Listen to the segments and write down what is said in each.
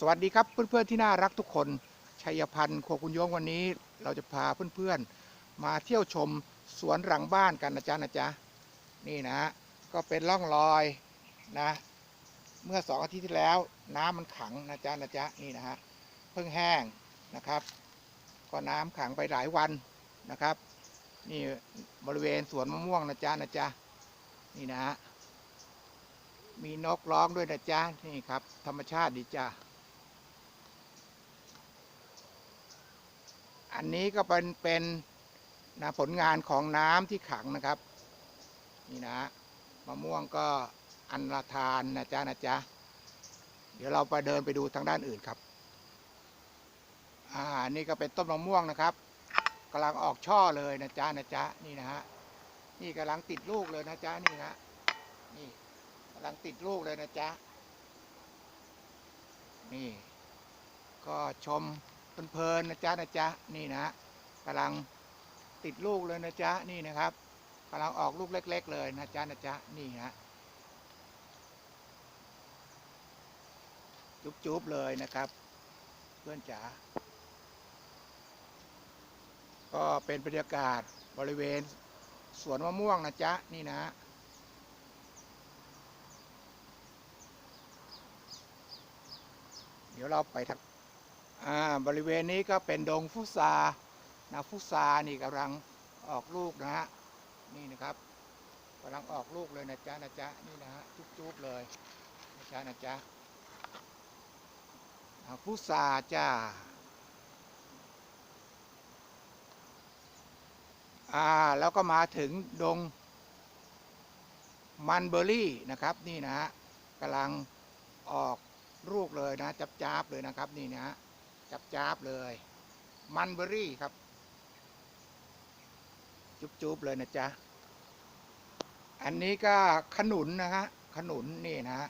สวัสดีครับเพื่อนๆที่น่ารักทุกคนชัยพันธ์โครัวคุณโยงวันนี้ เราจะพาเพื่อนๆ มาเที่ยวชมสวนหลังบ้านกันนะจ๊ะนะจ๊ะนี่นะฮะก็เป็นร่องรอยนะ เมื่อสองอาทิตย์ที่แล้ว น้ำมันขังนะจ๊ะนะจ๊ะนี่นะฮะเพิ่งแห้งนะครับ ก็น้ำขังไปหลายวันนะครับ นี่บริเวณสวนมะม่วงนะจ๊ะนะจ๊ะนี่นะฮะมีนกร้องด้วยนะจ๊ะนี่ครับ ธรรมชาติดีจ้ะ อันนี้ก็เป็นเป็นนะผลงานของน้ำที่ขังนะครับนี่นะมะม่วงก็อันละทานนะจ๊ะนะจ๊ะเดี๋ยวเราไปเดินไปดูทางด้านอื่นครับอ่านี่ก็เป็นต้นมะม่วงนะครับกำลังออกช่อเลยนะจ๊ะนะจ๊ะนี่นะฮะนี่กำลังติดลูกเลยนะจ๊ะนี่ฮะนี่กำลังติดลูกเลยนะจ๊ะนี่ก็ชม เพลินๆนะจ๊ะนะจ๊ะนี่นะกำลังติดลูกเลยนะจ๊ะนี่นะครับกำลังออกลูกเล็ก ๆ เลยนะจ๊ะนะจ๊ะนี่ฮะจุ๊บๆเลยนะครับ เพื่อนจ๋าก็เป็นบรรยากาศบริเวณสวนมะม่วงนะจ๊ะนี่นะเดี๋ยวเราไปทางอ่า บริเวณนี้ก็เป็นดงฟุซานะฟุซานี่กำลังออกลูกนะฮะนี่นะครับกำลังออกลูกเลยนะจ๊ะนะจ๊ะนี่นะฮะจุ๊บๆเลยนะจ๊ะนะจ๊ะฟุซาจ้าอ่าแล้วก็มาถึงดงมันเบอร์รี่นะครับนี่นะฮะกำลังออกลูกเลยนะจับจ้าบๆเลยนะครับนี่นะฮะ จับจ้าบเลย มันเบอร์รี่ครับ จุ๊บๆเลยนะจ๊ะ อันนี้ก็ขนุนนะฮะ ขนุนนี่นะฮะ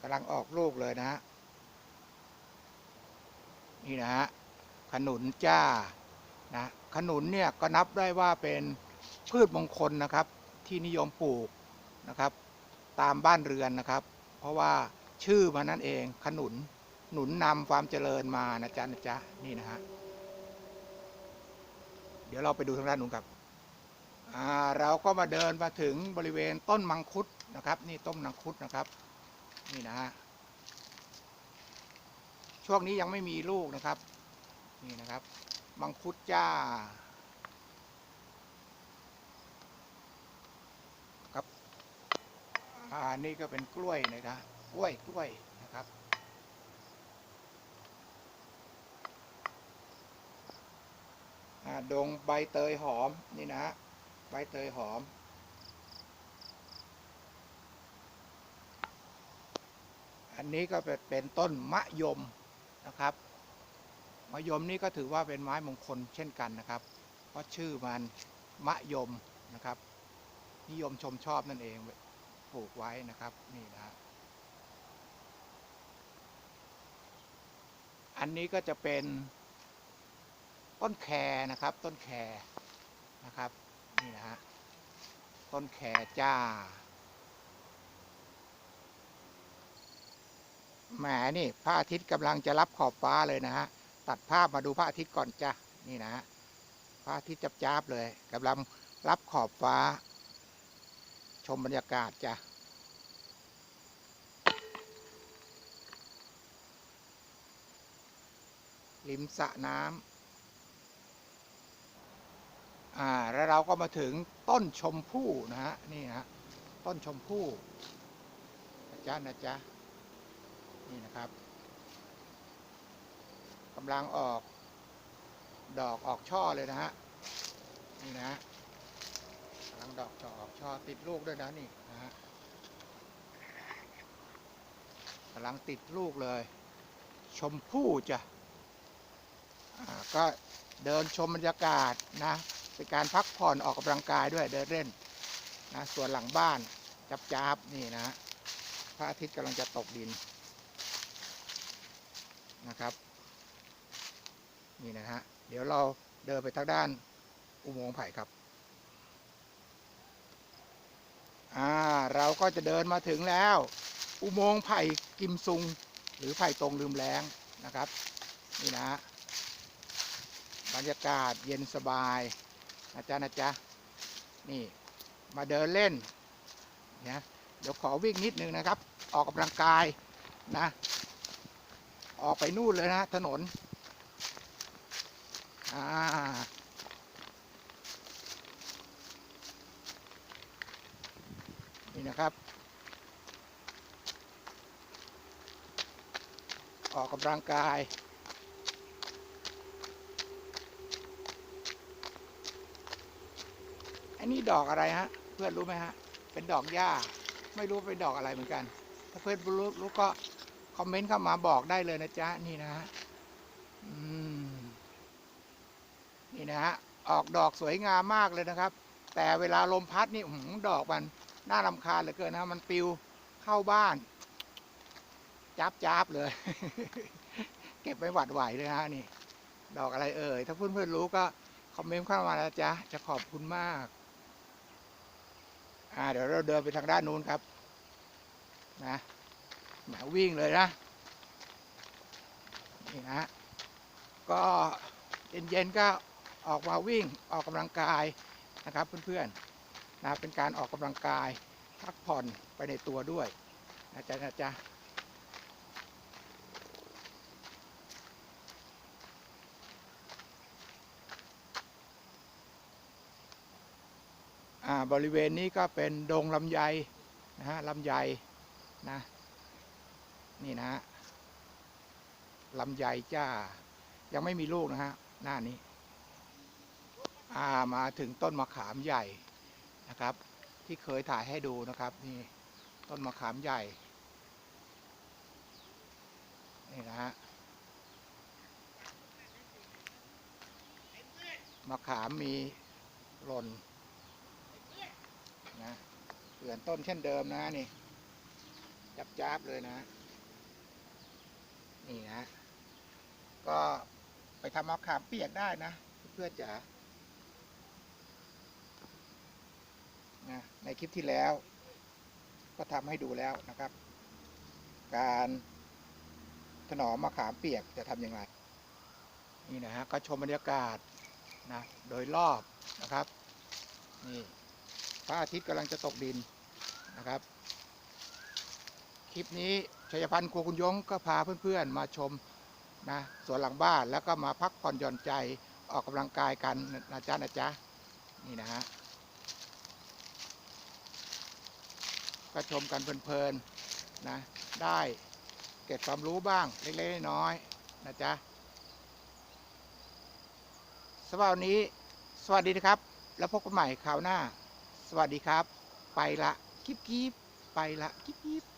กำลังออกลูกเลยนะฮะ นี่นะฮะ ขนุนจ้า นะ ขนุนเนี่ยก็นับได้ว่าเป็นพืชมงคลนะครับ ที่นิยมปลูกนะครับ ตามบ้านเรือนนะครับ เพราะว่าชื่อมันนั่นเองขนุน หนุนนำความเจริญมานะจ๊ะนะจ๊ะนี่นะฮะเดี๋ยวเราไปดูทางด้านนู้นครับเราก็มาเดินมาถึงบริเวณต้นมังคุดนะครับ นี่ต้นมังคุดนะครับนี่นะฮะช่วงนี้ยังไม่มีลูกนะครับ นี่นะครับ มังคุดจ้า ครับ อ่า นี่ก็เป็นกล้วยนะครับกล้วยกล้วยนะครับ อ่า ดงใบเตยหอมนี่นะฮะใบเตยหอม อันนี้ก็เป็นต้นมะยมนะครับ มะยมนี่ก็ถือว่าเป็นไม้มงคลเช่นกันนะครับ เพราะชื่อมันมะยมนะครับ นิยมชมชอบนั่นเองปลูกไว้นะครับนี่นะอันนี้ก็จะเป็น ต้นแคนะครับ ต้นแคนะครับ นี่นะฮะ ต้นแคจ้า แหมนี่พระอาทิตย์กำลังจะรับขอบฟ้าเลยนะฮะ ตัดภาพมาดูพระอาทิตย์ก่อนจ้ะ นี่นะฮะ พระอาทิตย์จับจ้าบเลยกำลังรับขอบฟ้า ชมบรรยากาศจ้ะริมสระน้ำ อ่าแล้วเราก็มาถึงต้นชมพู่นะฮะนี่ฮะต้นชมพู่นะจ๊ะนะจ๊ะนี่นะครับกำลังออกดอกออกช่อเลยนะฮะนี่นะกำลังดอกดอกออกช่อติดลูกด้วยนะนี่นะฮะกำลังติดลูกเลย ชมพู่จ้ะอ่าก็เดินชมบรรยากาศนะ เป็นการพักผ่อนออกกำลังกายด้วยเดินเล่นนะส่วนหลังบ้านจับจับนี่นะพระอาทิตย์กำลังจะตกดินนะครับนี่นะฮะเดี๋ยวเราเดินไปทางด้านอุโมงค์ไผ่ครับอ่าเราก็จะเดินมาถึงแล้ว อุโมงค์ไผ่กิมซุง หรือภัยตรงลืมแล้งนะครับ นี่นะฮะบรรยากาศเย็นสบาย นะจ๊ะนะจ๊ะนี่มาเดินเล่นนะเดี๋ยวขอวิ่งนิดนึงนะครับ ออกกำลังกายนะ ออกไปนู่นเลยนะถนนอ่านี่นะครับ ออกกำลังกาย อันนี้ดอกอะไรฮะ เพื่อนรู้ไหมฮะ เป็นดอกหญ้า ไม่รู้เป็นดอกอะไรเหมือนกัน ถ้าเพื่อนรู้รู้ก็คอมเมนต์เข้ามาบอกได้เลยนะจ๊ะ นี่นะฮะอืมนี่นะฮะ ออกดอกสวยงามมากเลยนะครับ แต่เวลาลมพัดนี่หืดอกมันน่ารำคาญเหลือเกินนะมันปิวเข้าบ้าน จับจับเลย เก็บไว้หวัดไหวเลยฮะนี่ ดอกอะไรเอ่ย ถ้าเพื่อนๆรู้ก็คอมเมนต์เข้ามานะจ๊ะจะขอบคุณมาก อ่าเดี๋ยวเราเดินไปทางด้านนู้นครับนะหมวิ่งเลยนะนี่นะก็เย็นๆก็ออกมาวิ่งออกกำลังกายนะครับเพื่อนๆนะเป็นการออกกำลังกายพักผ่อนไปในตัวด้วยนะจ๊ะนะจ๊ะ บริเวณนี้ก็เป็นดงลำไยนะฮะลำไยนะนี่นะฮะลำไยจ้า ยังไม่มีลูกนะฮะหน้านี้ามาถึงต้นมะขามใหญ่นะครับ ที่เคยถ่ายให้ดูนะครับนี่ต้นมะขามใหญ่นี่นะฮะมะขามมีหล่น นะเปลี่ยนต้นเช่นเดิมนะนี่จับจับเลยนะ นี่นะ ก็ไปทำมะขามเปียกได้นะ เพื่อนจ๋านะในคลิปที่แล้ว ก็ทำให้ดูแล้วนะครับ การถนอมมะขามเปียกจะทำอย่างไร นี่นะฮะก็ชมบรรยากาศนะโดยรอบนะครับ นี่ พระอาทิตย์กำลังจะตกดินนะครับ คลิปนี้ชัยพันธ์ครัวคุณยงก็พาเพื่อนๆ มาชมนะสวนหลังบ้านแล้วก็มาพักผ่อนหย่อนใจออกกำลังกายกันนะจ๊ะนะจ๊ะนี่นะฮะก็ชมกันเพลินๆนะได้เก็บความรู้บ้างเล็กๆน้อยๆนะจ๊ะสำหรับวันนี้ สวัสดีนะครับ แล้วพบกันใหม่คราวหน้า สวัสดีครับ ไปละกิ๊บกิ๊บไปละกิ๊บกิ๊บ